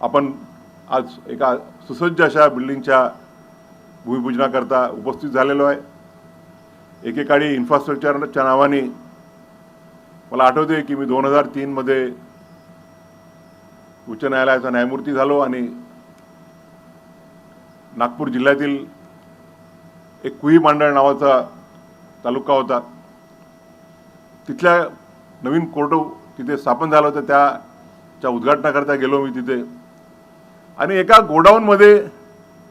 आपण आज एका सुसज्ज अशा बिल्डिंगच्या भूमिपूजनाकरता उपस्थित झालेलो आहे. एकेकाळी इन्फ्रास्ट्रक्चरच्या नावाने मला आठवते की मी दोन हजार तीनमध्ये उच्च न्यायालयाचा न्यायमूर्ती झालो आणि नागपूर जिल्ह्यातील एक कुई मांडळ नावाचा तालुका होता. तिथल्या नवीन कोर्ट तिथे स्थापन झालं होतं. त्याच्या उद्घाटनाकरता गेलो मी तिथे. आणि एका गोडाऊनमध्ये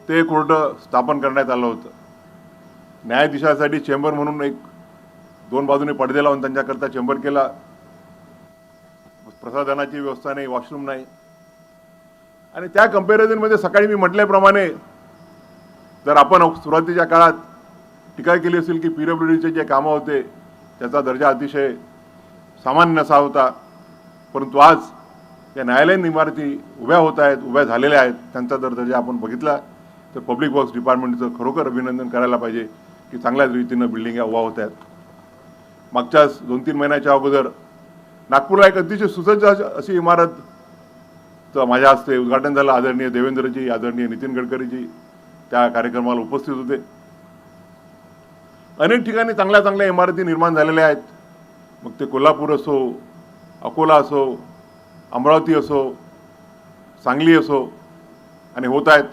ते कोर्ट स्थापन करण्यात आलं होतं. न्यायाधीशासाठी चेंबर म्हणून एक दोन बाजूने पडदे लावून त्यांच्याकरता चेंबर केला. प्रसाधनाची व्यवस्था नाही वॉशरूम नाही. आणि त्या कम्पॅरिझनमध्ये सकाळी मी म्हटल्याप्रमाणे जर आपण सुरुवातीच्या काळात टीका केली असेल की पी डब्ल्यू डीचे जे कामं होते त्याचा दर्जा अतिशय सामान्य असा होता. परंतु आज या न्यायालयीन इमारती उभ्या होत आहेत उभ्या झालेल्या आहेत. त्यांचा जर दर्जा आपण बघितला तर पब्लिक वर्क्स डिपार्टमेंटचं खरोखर अभिनंदन करायला पाहिजे की चांगल्याच रीतीनं बिल्डिंग या उभ्या होत आहेत. मागच्याच दोन तीन महिन्याच्या अगोदर नागपूरला एक अतिशय सुसज्ज अशी- अशी इमारत माझ्या हस्ते उद्घाटन झालं आदरणीय देवेंद्रजी आदरणीय नितीन गडकरीजी. त्या कार्यक्रमाला उपस्थित होते. अनेक ठिकाणी चांगल्या चांगल्या इमारती निर्माण झालेल्या आहेत. मग ते कोल्हापूर असो अकोला असो अमरावती असो सांगली असो आणि होत आहेत.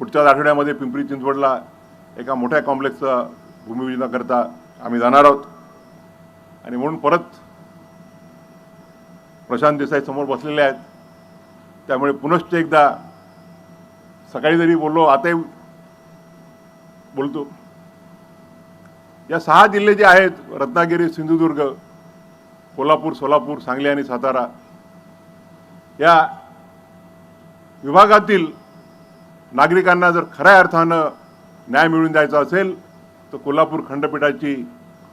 पुढच्याच आठवड्यामध्ये पिंपरी चिंचवडला एका मोठ्या कॉम्प्लेक्सचा भूमिपूजनाकरता आम्ही जाणार आहोत. आणि म्हणून परत प्रशांत देसाई समोर बसलेले आहेत. त्यामुळे पुनश्च एकदा सकाळी जरी बोललो आताही बोलतो. या सहा जिल्हे जे आहेत रत्नागिरी सिंधुदुर्ग कोल्हापूर सोलापूर सांगली आणि सातारा या विभागातील नागरिकांना जर खऱ्या अर्थानं न्याय मिळवून द्यायचा असेल तर कोल्हापूर खंडपीठाची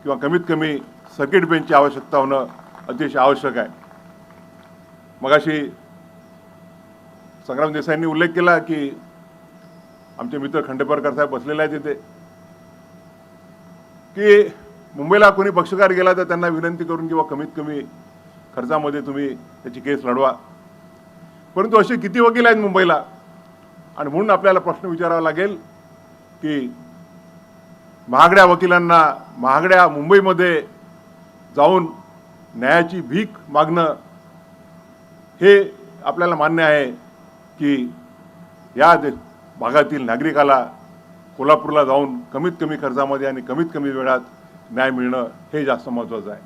किंवा कमीत कमी सर्किट बेंचची आवश्यकता होणं अतिशय आवश्यक आहे. मगाशी संग्राम देसाईंनी उल्लेख केला की आमचे मित्र खंडेपरकर साहेब बसलेले आहेत तिथे. की मुंबईला कोणी पक्षकार गेला तर त्यांना विनंती करून किंवा कमीत कमी खर्चामध्ये तुम्ही त्याची केस लढवा. परंतु असे किती वकील आहेत मुंबईला? आणि म्हणून आपल्याला प्रश्न विचारावा लागेल की महागड्या वकिलांना महागड्या मुंबईमध्ये जाऊन न्यायाची भीक मागणं हे आपल्याला मान्य आहे की या दे भागातील नागरिकाला कोल्हापूरला जाऊन कमीत कमी खर्चामध्ये आणि कमीत कमी वेळात न्याय मिळणं हे जास्त महत्त्वाचं आहे.